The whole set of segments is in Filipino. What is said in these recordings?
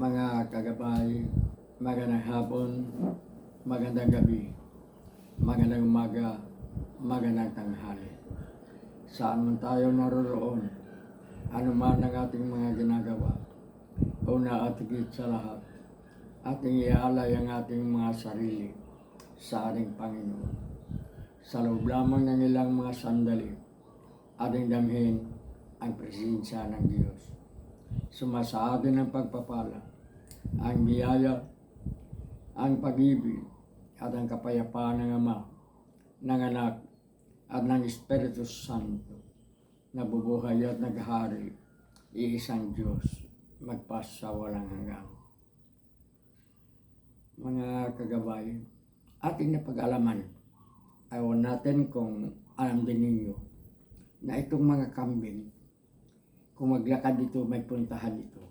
mga kagabay, magandang hapon, magandang gabi, magandang umaga, magandang tanghali. Saan man tayo naroroon, ano man ang ating mga ginagawa, una at higit sa lahat, ating ialay ang ating mga sarili sa ating Panginoon. Sa loob lamang ng ilang mga sandali, ating damhin ang presensya ng Diyos. Sumasa atin ang pagpapala, ang biyaya, ang pag-ibig, at ang kapayapaan ng Ama, ng Anak, at ng Espiritu Santo, na bubuhay at naghari, iisang Diyos, magpasa walang hanggang. Mga kagabay, ating napag-alaman, ayaw natin kung alam din ninyo na itong mga kambing, kung maglakad dito, may puntahan dito.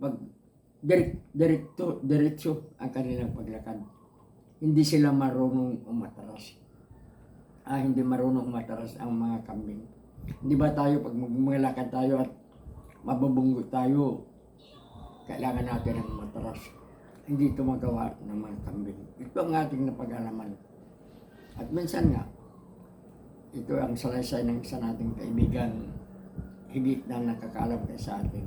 Pag direct, direkto, diretso ang kanilang paglakad. Hindi sila marunong umatras. Ah, hindi marunong umatras ang mga kambing. Hindi ba tayo, pag maglalakad tayo at mabubunggo tayo, kailangan natin ng matras. Hindi ito magawa ng mga kambing. Ito ang ating napag-alaman. At minsan nga, ito ang salaysay ng isa nating kaibigan, higit na nakakaalam kay sa atin,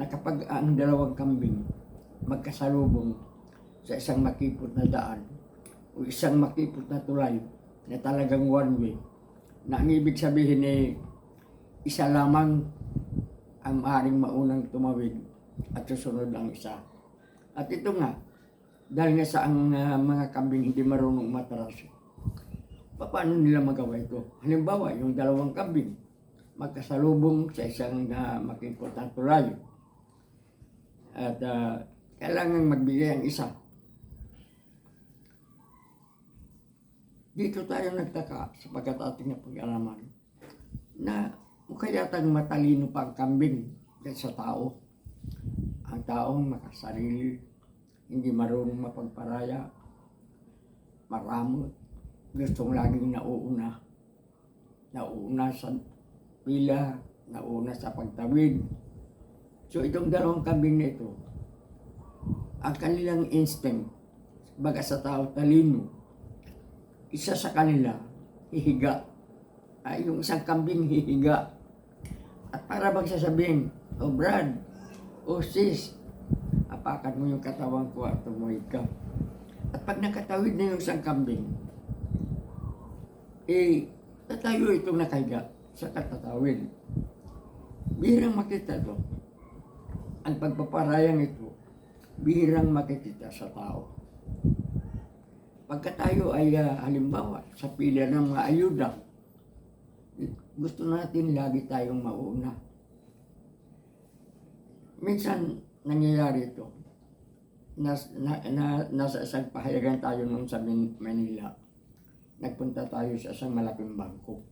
na kapag ang dalawang kambing magkasalubong sa isang makipot na daan o isang makipot na tulay na talagang one way, na ang ibig sabihin ay isa lamang ang maaaring maunang tumawid at susunod ang isa. At ito nga, dahil nga sa ang ah, mga kambing hindi marunong matras, paano nila magawa ito? Halimbawa, yung dalawang kambing, magkasalubong sa isang uh, makipot na tulay. At ah, kailangan magbigay ang isa. Dito tayo nagtaka sapagkat ating napag-alaman na mukha yatang matalino pa ang kambing kaysa tao. Ang taong makasarili, hindi marunong mapagparaya, maramot, gustong laging nauuna. Nauuna sa pila, nauna sa pagtawid. So itong dalawang kambing na ito, ang kanilang instinct, baga sa tao talino, isa sa kanila, hihiga. Ay, yung isang kambing hihiga. At para bang sasabihin, oh Brad, oh sis, apakan mo yung katawan ko at tumuhid ka. At pag nakatawid na yung isang kambing, eh, tatayo itong nakahiga sa katatawid. Bihirang makita to. Ang pagpaparayang ito, bihirang makikita sa tao. Pagka tayo ay ah, halimbawa sa pila ng mga ayuda, gusto natin lagi tayong mauna. Minsan nangyayari ito. Nas, na, na, nasa isang pahayagan tayo nung sa Manila. Nagpunta tayo sa isang malaking bangko.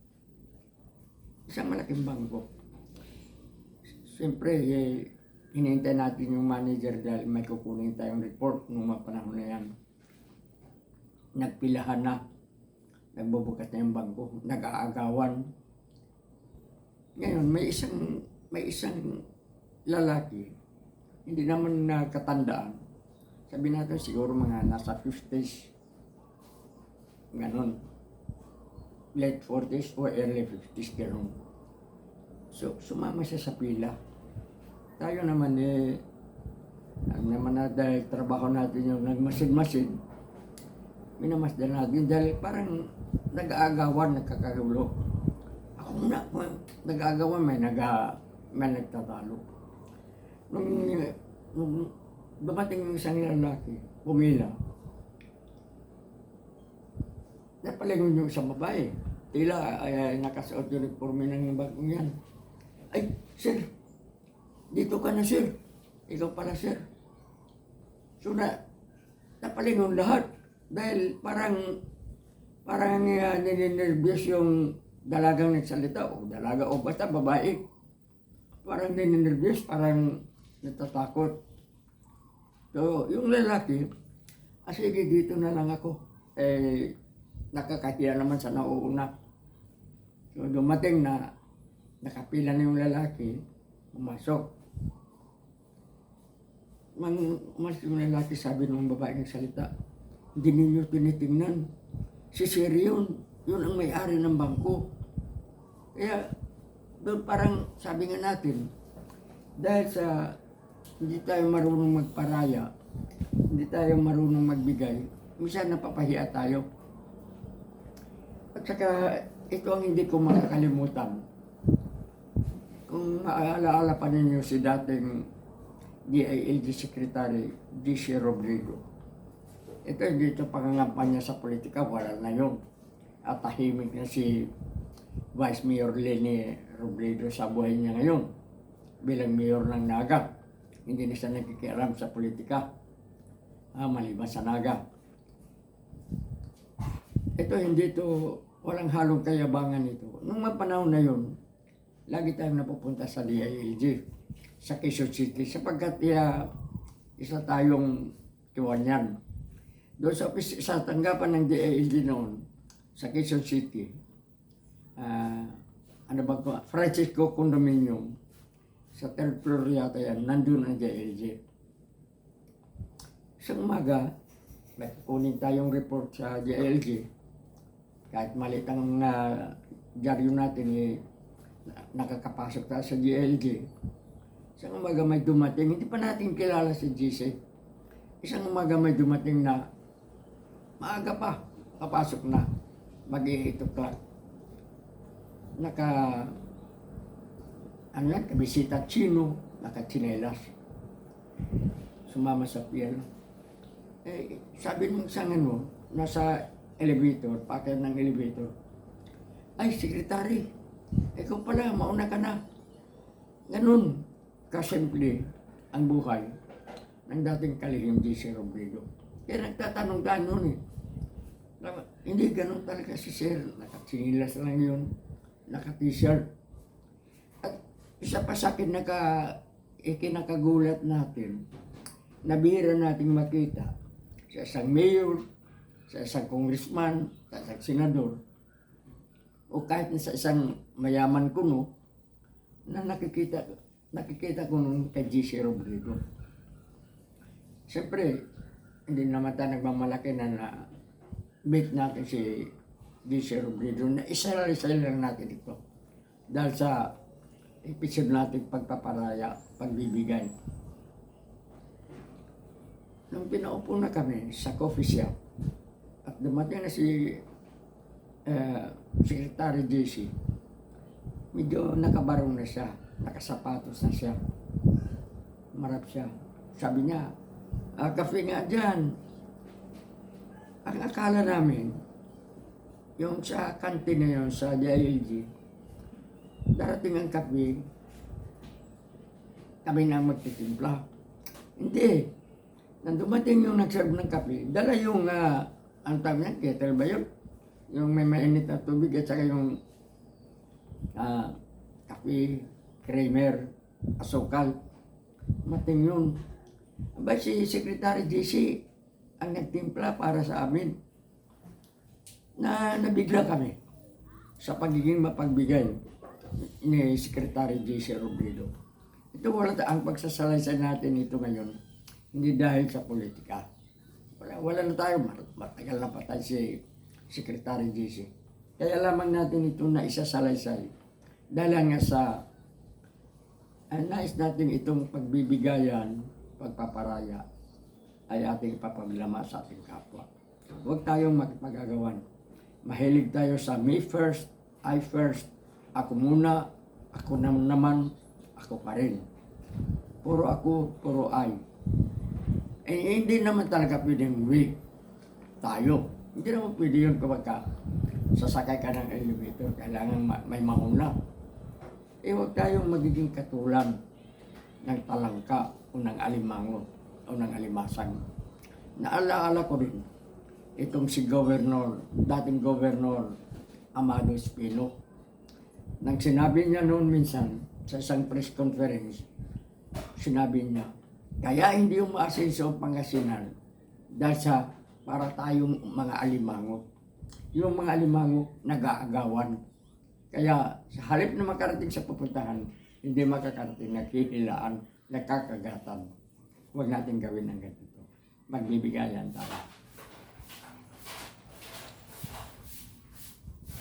Isang malaking bangko. Siyempre, eh, hinihintay natin yung manager dahil may kukunin tayong report nung mga panahon na yan. Nagpilahan na. Nagbubukas na yung bangko. Nag-aagawan. Ngayon, may isang, may isang lalaki, hindi naman nakatandaan. Sabi natin siguro mga nasa 50s. Ganon. Late 40s o early 50s, ganon. So, sumama siya sa pila. Tayo naman eh, ang naman na dahil trabaho natin yung nagmasid-masid, minamasdan natin dahil parang nag-aagawan, nagkakagulo. Ako muna, nag-aagawan, may, nag may nagtatalo. Nung, nung dumating isang lalaki, pumila, napalingon yung isang babae. Tila ay, ay nakasuot uniforme ng bagong yan. Ay, sir, dito ka na sir. Ikaw pala sir. So na, napalingon lahat. Dahil parang, parang uh, nininervyos yung dalagang nagsalita o dalaga o basta babae. Parang nininervyos, parang natatakot. So, yung lalaki, ah, sige, dito na lang ako. Eh, nakakahiya naman sa nauuna. So, dumating na, nakapila na yung lalaki, pumasok. Mang, mas yung lalaki sabi ng babae ng salita, hindi ninyo tinitingnan. Si Sir yun, yun ang may-ari ng bangko. Kaya, doon parang sabi nga natin, dahil sa hindi tayo marunong magparaya, hindi tayo marunong magbigay, minsan napapahiya tayo. At saka, ito ang hindi ko makakalimutan. Kung maaalala pa ninyo si dating DILG Secretary DC Robredo. Ito hindi ito pangangampanya sa politika, wala na yun. At tahimik na si Vice Mayor Lenny Robredo sa buhay niya ngayon bilang mayor ng Naga. Hindi na siya nakikialam sa politika. Ah, maliban sa Naga. Ito hindi ito, walang halong kayabangan ito. Nung mga panahon na yun, lagi tayong napupunta sa DILG, sa Quezon City, sapagkat uh, isa tayong kiwanyan. Doon sa, sa tanggapan ng DILG noon, sa Quezon City, ah, ano ba ko, Francisco Condominium, sa third floor yata yan, nandun ang DILG. Isang umaga, may kunin tayong report sa DILG, kahit malit ang uh, dyaryo natin, eh, na- nakakapasok tayo sa GLG. Isang umaga may dumating, hindi pa natin kilala si GC. Isang umaga may dumating na maaga pa, papasok na, mag-8 o'clock. Naka, ano yan, kabisita chino, nakachinelas. Sumama sa pier. Eh, sabi nung isang ano, nasa elevator, pakyan ng elevator. Ay, sekretary, ikaw pala, mauna ka na. Ganun, kasimple ang buhay ng dating kalihim si Robredo. Kaya nagtatanong tayo noon eh. Hindi ganun talaga si Sir. Nakatsinilas lang yun. Naka-t-shirt. At isa pa sa akin naka, ikinakagulat natin, nabihira nating makita sa isang mayor, sa isang congressman, sa isang senador, o kahit sa isang mayaman kuno, na nakikita nakikita ko nung kay GC Robredo. Siyempre, hindi naman tayo nagmamalaki na na meet natin si GC Robredo na isa-isa lang natin ito. Dahil sa episode natin pagpaparaya, pagbibigay. Nung pinaupo na kami sa coffee shop, at dumating na si eh, Secretary JC, medyo nakabarong na siya, nakasapatos na siya. Marap siya. Sabi niya, ah, kape nga dyan. Ang akala namin, yung sa kantin na yun, sa DILG, darating ang kape, kami na magtitimpla. Hindi. Nang dumating yung nagserve ng kape, dala yung, uh, ang tawag niya, kettle ba yun? Yung may mainit na tubig at saka yung ah, kape, creamer, asukal. Mating yun. Aba si Secretary JC ang nagtimpla para sa amin. Na nabigla kami sa pagiging mapagbigay ni Secretary JC Robredo. Ito wala ang pagsasalaysay natin ito ngayon, hindi dahil sa politika. Wala, wala na tayo, mat- matagal na patay si Secretary JC. Kaya lamang natin ito na isasalaysay. Dahil nga sa ay nais natin itong pagbibigayan, pagpaparaya, ay ating ipapaglama sa ating kapwa. Huwag tayong magpagagawan. Mahilig tayo sa me first, I first, ako muna, ako nam- naman, ako pa rin. Puro ako, puro I. Eh, hindi naman talaga pwedeng we, tayo. Hindi naman pwede yun kapag ka sasakay ka ng elevator, kailangan ma- may mauna. Eh, huwag tayong magiging katulang ng talangka o ng alimango o ng alimasag. Naalaala ko rin itong si Governor, dating Governor Amado Espino. Nang sinabi niya noon minsan sa isang press conference, sinabi niya, kaya hindi umaasenso ang Pangasinan dahil sa para tayong mga alimango. Yung mga alimango nag-aagawan. Kaya sa halip na makarating sa pupuntahan, hindi makakarating, naghihilaan, nagkakagatan. Huwag natin gawin ng ganito. Magbibigayan tayo.